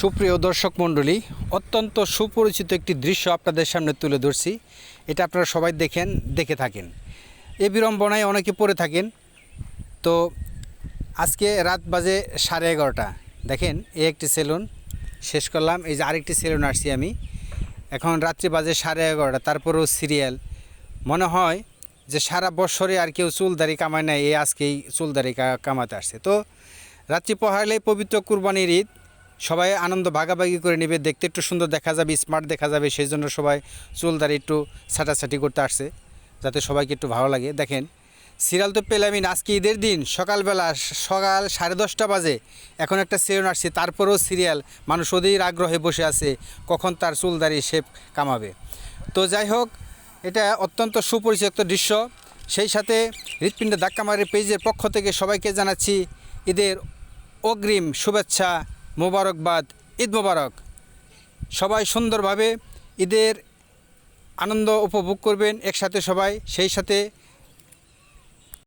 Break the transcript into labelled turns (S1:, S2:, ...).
S1: সুপ্রিয় দর্শক মণ্ডলী, অত্যন্ত সুপরিচিত একটি দৃশ্য আপনাদের সামনে তুলে ধরছি। এটা আপনারা সবাই দেখেন, দেখে থাকেন। এ বিড়ম্বনায় অনেকে পড়ে থাকেন। তো আজকে রাত বাজে সাড়ে এগারোটা। দেখেন এই একটি সেলুন। শেষ করলাম, এই যে আরেকটি সেলুন আসছি আমি। এখন রাত্রি বাজে সাড়ে এগারোটা, তারপরেও সিরিয়াল। মনে হয় যে সারা বছরে আর কেউ চুলদারি কামায় নাই এই আজকেই চুলদারি কামাতে আসছে। তো রাত্রি পহালে পবিত্র কুরবানির ঈদ। সবাই আনন্দ ভাগাভাগি করে নেবে, দেখতে একটু সুন্দর দেখা যাবে স্মার্ট দেখা যাবে, সেই জন্য সবাই চুল চুলদারি একটু ছাটাছাটি করতে আসছে, যাতে সবাইকে একটু ভালো লাগে। দেখেন সিরিয়াল তো পেলামই আজকে ঈদের দিন, সকালবেলা সকাল সাড়ে দশটা বাজে, এখন একটা সিরিয়াল আসছে, তারপরেও সিরিয়াল, মানুষ ওদের আগ্রহে বসে আছে, কখন তার চুল চুলদারি শেপ কামাবে। তো যাই হোক, এটা অত্যন্ত সুপরিচিত দৃশ্য, সেই সাথে হৃৎপিণ্ডে ধাক্কামারি পেজের পক্ষ থেকে সবাইকে জানাচ্ছি ঈদের অগ্রিম শুভেচ্ছা। মোবারকবাদ ঈদ মোবারক। সবাই সুন্দরভাবে ঈদের আনন্দ উপভোগ করবেন একসাথে সবাই সেই সাথে